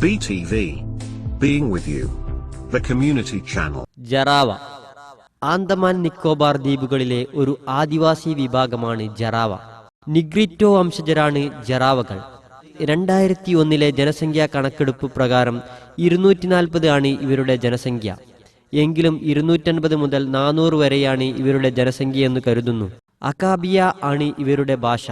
BTV. Being with you. The community channel. Jarawa Andaman Nicobar ദ്വീപുകളിലെ ഒരു ആദിവാസി വിഭാഗമാണ് ജറാവ നിഗ്രിറ്റോ വംശജരാണ് ജറാവകൾ രണ്ടായിരത്തി ഒന്നിലെ ജനസംഖ്യാ കണക്കെടുപ്പ് പ്രകാരം ഇരുന്നൂറ്റി നാൽപ്പത് ആണ് ഇവരുടെ ജനസംഖ്യ എങ്കിലും ഇരുന്നൂറ്റൻപത് മുതൽ നാനൂറ് വരെയാണ് ഇവരുടെ ജനസംഖ്യയെന്ന് കരുതുന്നു അകാബിയ ആണ് ഇവരുടെ ഭാഷ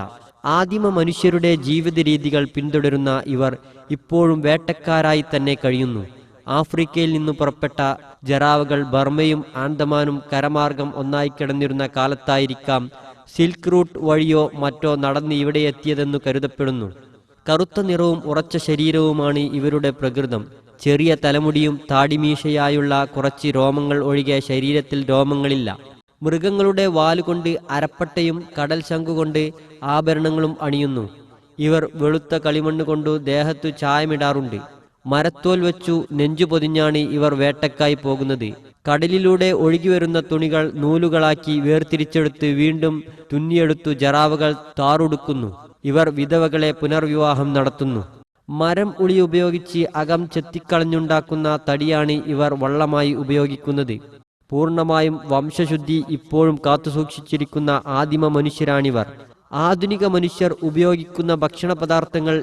ആദിമ മനുഷ്യരുടെ ജീവിത രീതികൾ പിന്തുടരുന്ന ഇവർ ഇപ്പോഴും വേട്ടക്കാരായി തന്നെ കഴിയുന്നു. ആഫ്രിക്കയിൽ നിന്നു പുറപ്പെട്ട ജറാവകൾ ബർമയും ആൻഡമാനും കരമാർഗം ഒന്നായി കിടന്നിരുന്ന കാലത്തായിരിക്കാം സിൽക്ക് റൂട്ട് വഴിയോ മറ്റോ നടന്ന് ഇവിടെ എത്തിയതെന്നു കരുതപ്പെടുന്നു. കറുത്ത നിറവും ഉറച്ച ശരീരവുമാണ് ഇവരുടെ പ്രകൃതം. ചെറിയ തലമുടിയും താടിമീശയായുള്ള കുറച്ച് രോമങ്ങൾ ഒഴികെ ശരീരത്തിൽ രോമങ്ങളില്ല. മൃഗങ്ങളുടെ വാലുകൊണ്ട് അരപ്പട്ടയും കടൽ ശംഖുകൊണ്ട് ആഭരണങ്ങളും അണിയുന്നു. ഇവർ വെളുത്ത കളിമണ്ണ് കൊണ്ടു ദേഹത്തു ചായമിടാറുണ്ട്. മരത്തോൽ വെച്ചു നെഞ്ചു പൊതിഞ്ഞാണ് ഇവർ വേട്ടക്കായി പോകുന്നത്. കടലിലൂടെ ഒഴുകിവരുന്ന തുണികൾ നൂലുകളാക്കി വേർതിരിച്ചെടുത്ത് വീണ്ടും തുന്നിയെടുത്തു ജറാവുകൾ താറുടുക്കുന്നു. ഇവർ വിധവകളെ പുനർവിവാഹം നടത്തുന്നു. മരം ഉളി ഉപയോഗിച്ച് അകം ചെത്തിക്കളഞ്ഞുണ്ടാക്കുന്ന തടിയാണ് ഇവർ വള്ളമായി ഉപയോഗിക്കുന്നത്. പൂർണമായും വംശശുദ്ധി ഇപ്പോഴും കാത്തുസൂക്ഷിച്ചിരിക്കുന്ന ആദിമ മനുഷ്യരാണിവർ. ആധുനിക മനുഷ്യർ ഉപയോഗിക്കുന്ന ഭക്ഷണ പദാർത്ഥങ്ങൾ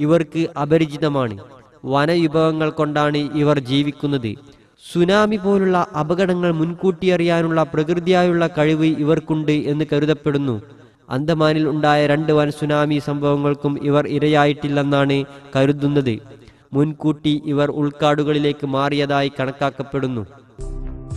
ഇവർക്ക് അപരിചിതമാണ്. വനവിഭവങ്ങൾ കൊണ്ടാണ് ഇവർ ജീവിക്കുന്നത്. സുനാമി പോലുള്ള അപകടങ്ങൾ മുൻകൂട്ടി അറിയാനുള്ള പ്രകൃതിയായുള്ള കഴിവ് ഇവർക്കുണ്ട് എന്ന് കരുതപ്പെടുന്നു. അന്തമാനിൽ ഉണ്ടായ രണ്ട് വൻ സുനാമി സംഭവങ്ങൾക്കും ഇവർ ഇരയായിട്ടില്ലെന്നാണ് കരുതുന്നത്. മുൻകൂട്ടി ഇവർ ഉൾക്കാടുകളിലേക്ക് മാറിയതായി കണക്കാക്കപ്പെടുന്നു.